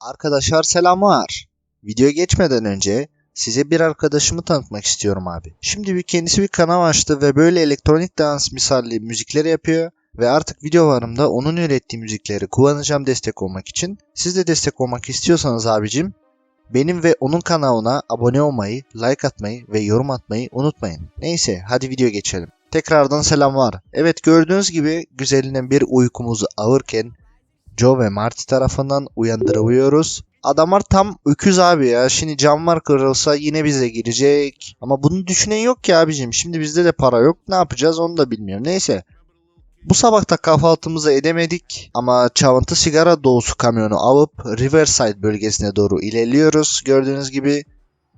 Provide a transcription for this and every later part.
Arkadaşlar selamlar. Videoya geçmeden önce size bir arkadaşımı tanıtmak istiyorum abi. Şimdi bir kendisi bir kanal açtı ve böyle elektronik dans misalli müzikleri yapıyor. Ve artık videolarımda onun ürettiği müzikleri kullanacağım destek olmak için. Siz de destek olmak istiyorsanız abicim benim ve onun kanalına abone olmayı, like atmayı ve yorum atmayı unutmayın. Neyse hadi video geçelim. Tekrardan selamlar. Evet gördüğünüz gibi güzelinden bir uykumuzu alırken Joe ve Marty tarafından uyandırılıyoruz. Adamlar tam öküz abi ya. Şimdi camlar kırılsa yine bize girecek. Ama bunu düşünen yok ki abicim. Şimdi bizde de para yok. Ne yapacağız onu da bilmiyorum. Neyse. Bu sabah da kahvaltımızı edemedik ama çalıntı sigara dolusu kamyonu alıp Riverside bölgesine doğru ilerliyoruz gördüğünüz gibi.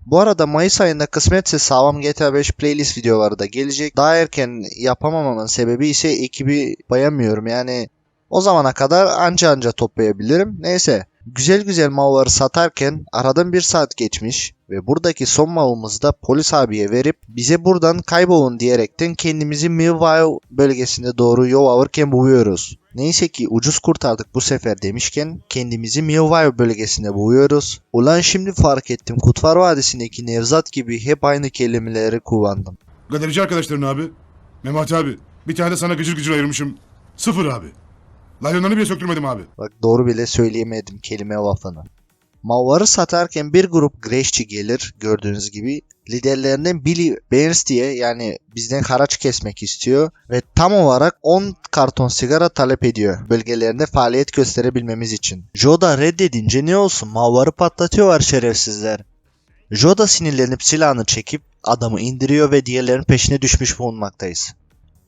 Bu arada Mayıs ayında kısmetse sağlam GTA 5 playlist videoları da gelecek. Daha erken yapamamamın sebebi ise ekibi bayamıyorum yani o zamana kadar anca anca toplayabilirim. Neyse. Güzel güzel malları satarken aradan bir saat geçmiş ve buradaki son malımızı da polis abiye verip bize buradan kaybolun diyerekten kendimizi Millvale bölgesinde doğru yol alırken buluyoruz. Neyse ki ucuz kurtardık bu sefer demişken kendimizi Millvale bölgesinde buluyoruz. Ulan şimdi fark ettim Kutvar Vadisi'ndeki Nevzat gibi hep aynı kelimeleri kullandım. Galerici arkadaşların abi. Memati abi. Bir tane de sana gıcır gıcır ayırmışım. Sıfır abi. Lalyonlarını bile söktürmedim abi. Bak doğru bile söyleyemedim kelime lafını. Malları satarken bir grup greşçi gelir gördüğünüz gibi. Liderlerinden Billy Burns diye yani bizden haraç kesmek istiyor ve tam olarak 10 karton sigara talep ediyor bölgelerinde faaliyet gösterebilmemiz için. Joe da reddedince ne olsun malları patlatıyorlar şerefsizler. Joe da sinirlenip silahını çekip adamı indiriyor ve diğerlerinin peşine düşmüş bulunmaktayız.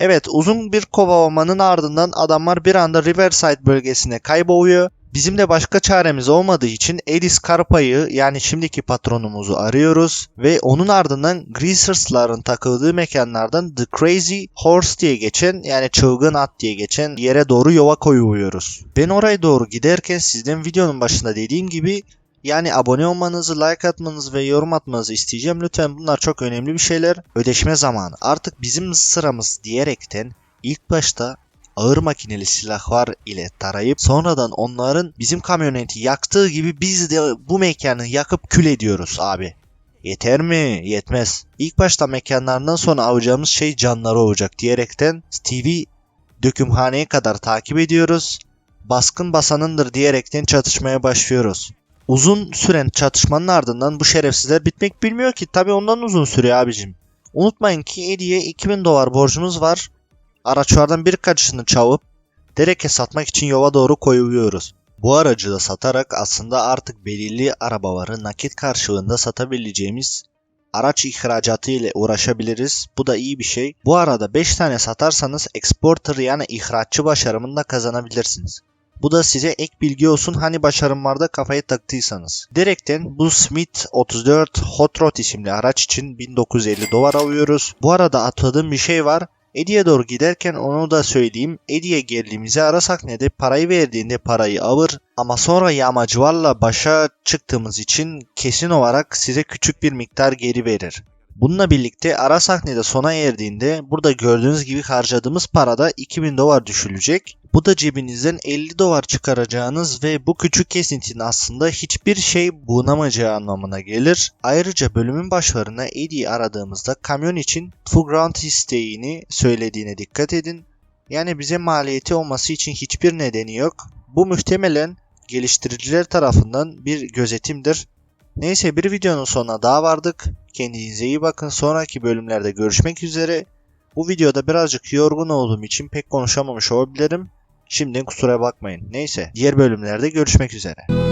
Evet uzun bir kovalamanın ardından adamlar bir anda Riverside bölgesine kayboluyor. Bizim de başka çaremiz olmadığı için Edis Karpa'yı yani şimdiki patronumuzu arıyoruz ve onun ardından Greasers'ların takıldığı mekanlardan The Crazy Horse diye geçen yani çılgın at diye geçen yere doğru yola koyuluyoruz. Ben oraya doğru giderken sizden videonun başında dediğim gibi yani abone olmanızı, like atmanızı ve yorum atmanızı isteyeceğim. Lütfen bunlar çok önemli bir şeyler. Ödeşme zamanı. Artık bizim sıramız diyerekten ilk başta ağır makineli silahlar ile tarayıp sonradan onların bizim kamyoneti yaktığı gibi biz de bu mekanı yakıp kül ediyoruz abi. Yeter mi? Yetmez. İlk başta mekanlarından sonra alacağımız şey canları olacak diyerekten Steve'i dökümhaneye kadar takip ediyoruz. Baskın basanındır diyerekten çatışmaya başlıyoruz. Uzun süren çatışmanın ardından bu şerefsizler bitmek bilmiyor ki. Tabi ondan uzun sürüyor abicim. Unutmayın ki Eddie'ye 2000 dolar borcumuz var. Araçlardan birkaçını çalıp Derek'e satmak için yola doğru koyuluyoruz. Bu aracı da satarak aslında artık belirli arabaları nakit karşılığında satabileceğimiz araç ihracatı ile uğraşabiliriz. Bu da iyi bir şey. Bu arada 5 tane satarsanız exporter yani ihraççı başarımını da kazanabilirsiniz. Bu da size ek bilgi olsun hani başarımlarda kafayı taktıysanız. Direkten bu Smith 34 Hot Rod isimli araç için 1950 dolar alıyoruz. Bu arada atladığım bir şey var. Eddie'ye doğru giderken onu da söyleyeyim. Eddie'ye geldiğimizi arasak ne de parayı verdiğinde parayı alır ama sonra yağmacılarla başa çıktığımız için kesin olarak size küçük bir miktar geri verir. Bununla birlikte ara sahnede sona erdiğinde burada gördüğünüz gibi harcadığımız parada 2000 dolar düşülecek. Bu da cebinizden 50 dolar çıkaracağınız ve bu küçük kesintinin aslında hiçbir şey bulunamayacağı anlamına gelir. Ayrıca bölümün başlarına Eddie'yi aradığımızda kamyon için full ground isteğini söylediğine dikkat edin. Yani bize maliyeti olması için hiçbir nedeni yok. Bu muhtemelen geliştiriciler tarafından bir gözetimdir. Neyse bir videonun sonuna daha vardık. Kendinize iyi bakın. Sonraki bölümlerde görüşmek üzere. Bu videoda birazcık yorgun olduğum için pek konuşamamış olabilirim. Şimdiden kusura bakmayın. Neyse diğer bölümlerde görüşmek üzere.